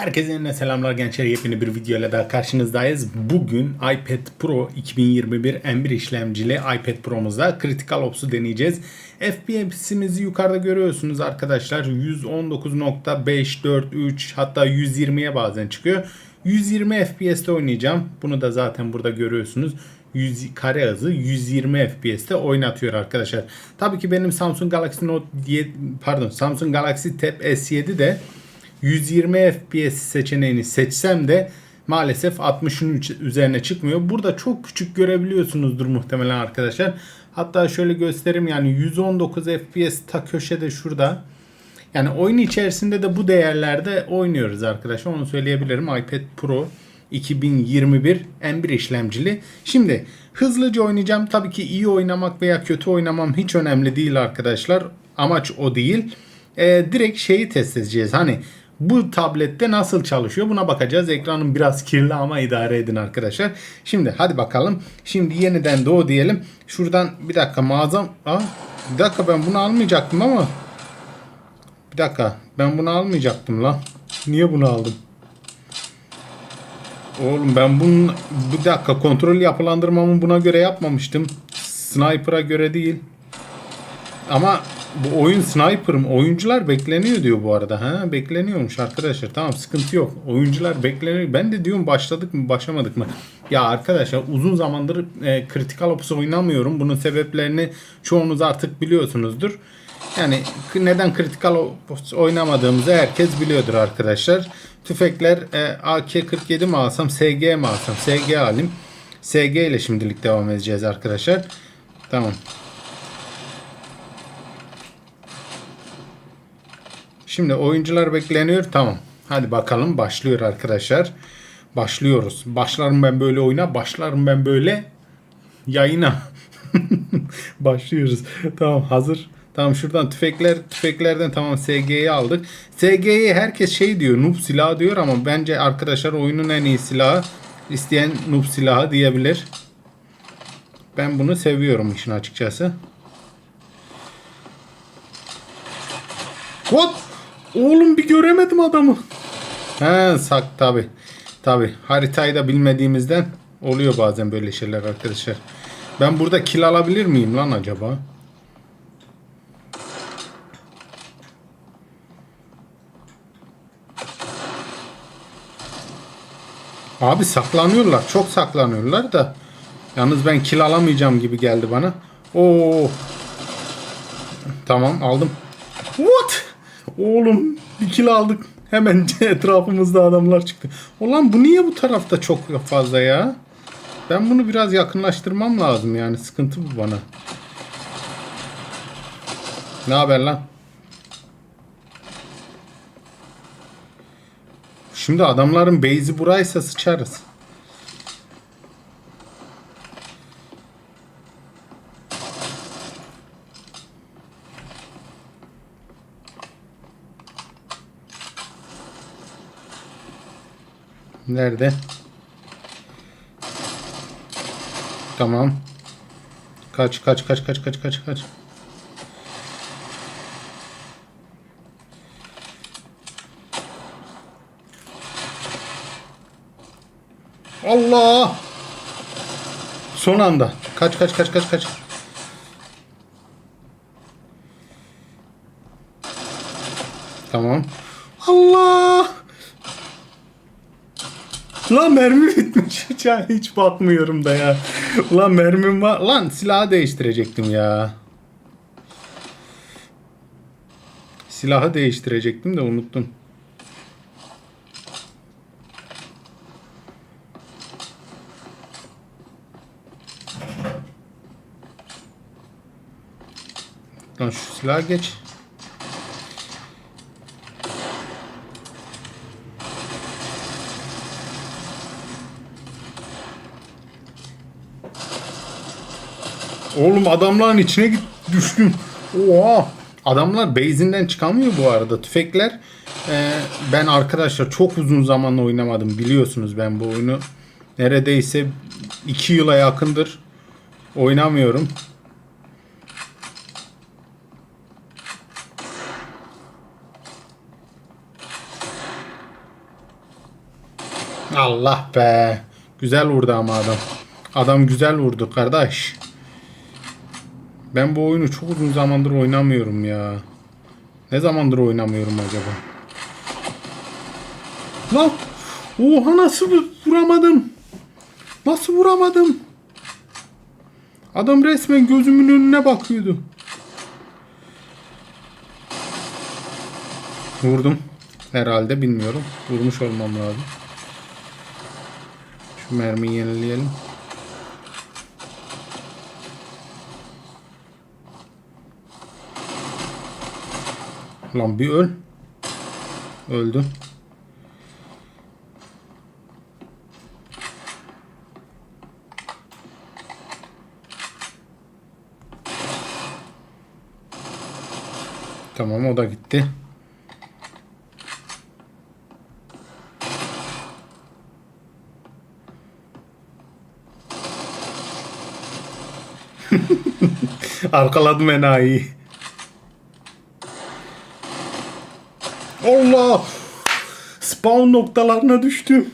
Herkese yine selamlar gençler. Yepyeni bir video ile daha karşınızdayız. Bugün iPad Pro 2021 M1 işlemcili iPad Pro'muzda Critical Ops'u deneyeceğiz. FPS'imizi yukarıda görüyorsunuz arkadaşlar. 119.543 hatta 120'ye bazen çıkıyor. 120 FPS'te oynayacağım. Bunu da zaten burada görüyorsunuz. 100 kare hızı 120 FPS'te oynatıyor arkadaşlar. Tabii ki benim Samsung Galaxy Note 7 pardon Samsung Galaxy Tab S7 de 120 FPS seçeneğini seçsem de maalesef 60'ın üzerine çıkmıyor. Burada çok küçük görebiliyorsunuzdur muhtemelen arkadaşlar. Hatta şöyle göstereyim yani 119 FPS ta köşede şurada. Yani oyun içerisinde de bu değerlerde oynuyoruz arkadaşlar. Onu söyleyebilirim. iPad Pro 2021 M1 işlemcili. Şimdi hızlıca oynayacağım. Tabii ki iyi oynamak veya kötü oynamam hiç önemli değil arkadaşlar. Amaç o değil. Ee, direkt şeyi test edeceğiz. Hani bu tablette nasıl çalışıyor buna bakacağız. Ekranım biraz kirli ama idare edin arkadaşlar. Şimdi hadi bakalım. Şimdi yeniden doğu diyelim. Şuradan bir dakika mağazam. Aa, bir dakika ben bunu almayacaktım ama. Bir dakika ben bunu almayacaktım lan. Niye bunu aldım? Oğlum ben bunun bir dakika kontrol yapılandırmamı buna göre yapmamıştım. Sniper'a göre değil. Ama bu oyun sniper mı? Oyuncular bekleniyor diyor bu arada. Ha bekleniyormuş arkadaşlar. Tamam sıkıntı yok. Oyuncular bekleniyor. Ben de diyorum başladık mı başlamadık mı? Ya arkadaşlar uzun zamandır e, Critical Ops oynamıyorum. Bunun sebeplerini çoğunuz artık biliyorsunuzdur. Yani neden Critical Ops oynamadığımızı herkes biliyordur arkadaşlar. Tüfekler e, AK-47 mi alsam SG mi alsam? SG alayım. SG ile şimdilik devam edeceğiz arkadaşlar. Tamam. Şimdi oyuncular bekleniyor. Tamam. Hadi bakalım başlıyor arkadaşlar. Başlıyoruz. Başlarım ben böyle oyuna. Başlarım ben böyle yayına. Başlıyoruz. Tamam hazır. Tamam şuradan tüfekler tüfeklerden tamam SG'yi aldık. SG'yi herkes şey diyor noob silahı diyor ama bence arkadaşlar oyunun en iyi silahı isteyen noob silahı diyebilir. Ben bunu seviyorum işin açıkçası. What? Oğlum bir göremedim adamı. He sak tabi. Tabi haritayı da bilmediğimizden oluyor bazen böyle şeyler arkadaşlar. Ben burada kill alabilir miyim lan acaba? Abi saklanıyorlar. Çok saklanıyorlar da. Yalnız ben kill alamayacağım gibi geldi bana. Oo. Tamam aldım. What? Oğlum bir kill aldık. Hemen etrafımızda adamlar çıktı. Ulan bu niye bu tarafta çok fazla ya? Ben bunu biraz yakınlaştırmam lazım yani. Sıkıntı bu bana. Ne haber lan? Şimdi adamların base'i buraysa sıçarız. Nerede? Tamam. Kaç kaç kaç kaç kaç kaç kaç. Allah! Son anda. Kaç kaç kaç kaç kaç. Tamam. Allah! Lan mermi bitmiş. Hiç, hiç bakmıyorum da ya. Lan mermim var. Lan silahı değiştirecektim ya. Silahı değiştirecektim de unuttum. Lan şu silah geç. Oğlum adamların içine git düştüm. Oha. Adamlar base'inden çıkamıyor bu arada. Tüfekler e, ben arkadaşlar çok uzun zaman oynamadım. Biliyorsunuz ben bu oyunu neredeyse 2 yıla yakındır oynamıyorum. Allah be. Güzel vurdu ama adam. Adam güzel vurdu kardeş. Ben bu oyunu çok uzun zamandır oynamıyorum ya. Ne zamandır oynamıyorum acaba? Lan! Oha nasıl vuramadım? Nasıl vuramadım? Adam resmen gözümün önüne bakıyordu. Vurdum. Herhalde bilmiyorum. Vurmuş olmam lazım. Şu mermiyi yenileyelim. Lan bir öl. Öldü. Tamam o da gitti. Arkaladım enayi. Allah! Spawn noktalarına düştüm.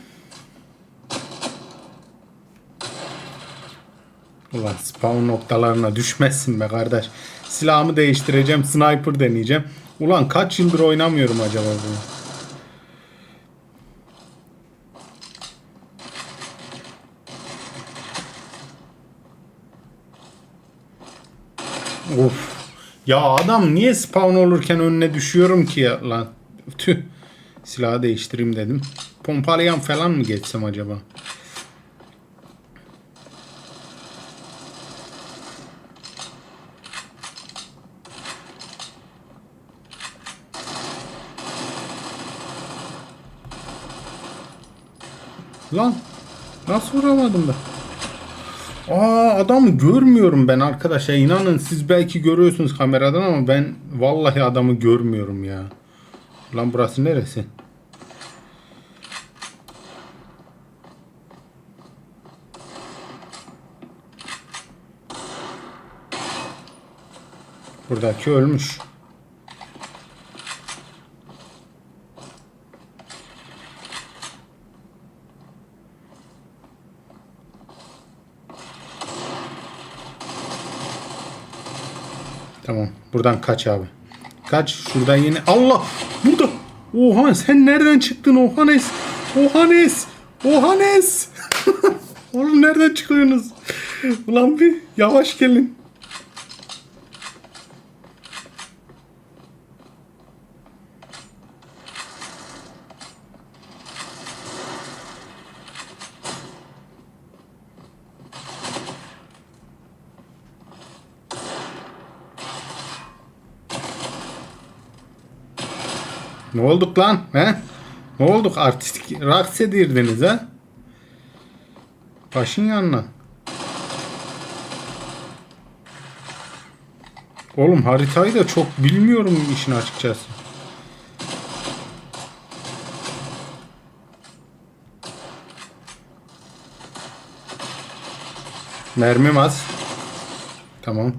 Ulan spawn noktalarına düşmezsin be kardeş. Silahımı değiştireceğim. Sniper deneyeceğim. Ulan kaç yıldır oynamıyorum acaba bunu? Of. Ya adam niye spawn olurken önüne düşüyorum ki lan? Tüh. Silahı değiştireyim dedim. Pompalayan falan mı geçsem acaba? Lan nasıl vuramadım ben? Aa adamı görmüyorum ben arkadaşlar. İnanın siz belki görüyorsunuz kameradan ama ben vallahi adamı görmüyorum ya. Lan burası neresi? Buradaki ölmüş. Tamam. Buradan kaç abi. Kaç. Şuradan yine. Allah! Burada. Oha sen nereden çıktın Ohanes? Ohanes! Ohanes! Oğlum nereden çıkıyorsunuz? Ulan bir yavaş gelin. Ne olduk lan? He? Ne olduk? Artistik raks edirdiniz ha? Başın yanına. Oğlum haritayı da çok bilmiyorum işin açıkçası. Mermim az. Tamam.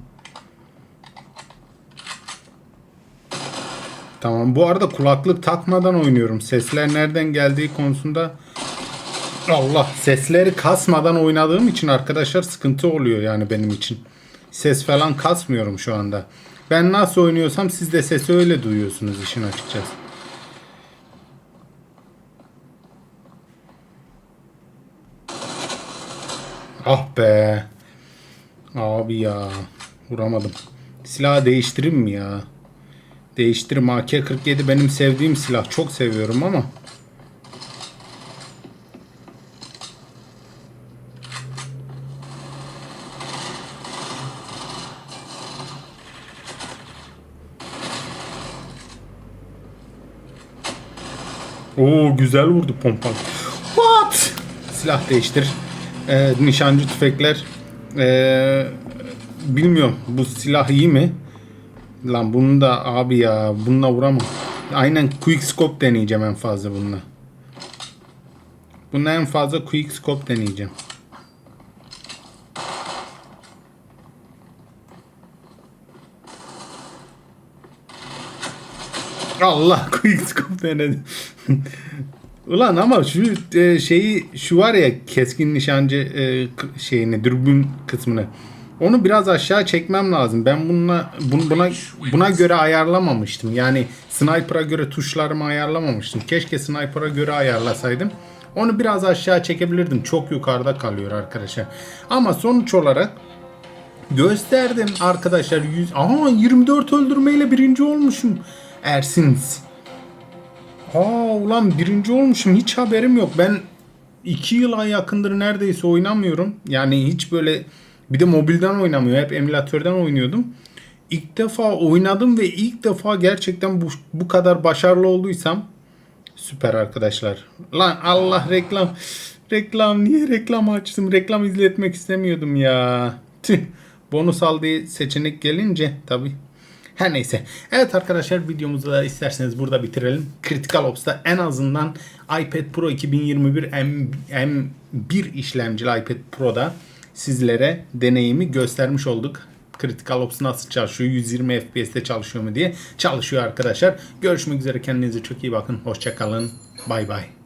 Tamam bu arada kulaklık takmadan oynuyorum. Sesler nereden geldiği konusunda Allah sesleri kasmadan oynadığım için arkadaşlar sıkıntı oluyor yani benim için. Ses falan kasmıyorum şu anda. Ben nasıl oynuyorsam siz de sesi öyle duyuyorsunuz işin açıkçası. Ah be. Abi ya. Vuramadım. Silahı değiştireyim mi ya? Değiştirim AK-47 benim sevdiğim silah. Çok seviyorum ama. Oo güzel vurdu pompa. What? Silah değiştir. Ee, nişancı tüfekler. Ee, bilmiyorum bu silah iyi mi? Lan bunu da abi ya bununla vuramam. Aynen quick scope deneyeceğim en fazla bununla. Bununla en fazla quick scope deneyeceğim. Allah quick scope denedim. Ulan ama şu e, şeyi şu var ya keskin nişancı e, şeyini dürbün kısmını onu biraz aşağı çekmem lazım. Ben bununla bun- buna buna göre ayarlamamıştım. Yani sniper'a göre tuşlarımı ayarlamamıştım. Keşke sniper'a göre ayarlasaydım. Onu biraz aşağı çekebilirdim. Çok yukarıda kalıyor arkadaşlar. Ama sonuç olarak gösterdim arkadaşlar. 100 Aha 24 öldürmeyle birinci olmuşum. Ersiniz. Aa ulan birinci olmuşum hiç haberim yok. Ben iki yıla yakındır neredeyse oynamıyorum. Yani hiç böyle bir de mobilden oynamıyor. Hep emülatörden oynuyordum. İlk defa oynadım ve ilk defa gerçekten bu, bu kadar başarılı olduysam süper arkadaşlar. Lan Allah reklam. Reklam niye reklam açtım? Reklam izletmek istemiyordum ya. Tüh. Bonus al diye seçenek gelince tabii her neyse. Evet arkadaşlar videomuzu da isterseniz burada bitirelim. Critical Ops'ta en azından iPad Pro 2021 M, M1 işlemcili iPad Pro'da sizlere deneyimi göstermiş olduk. Critical Ops nasıl çalışıyor, 120 FPS'te çalışıyor mu diye çalışıyor arkadaşlar. Görüşmek üzere kendinize çok iyi bakın. Hoşçakalın. Bay bay.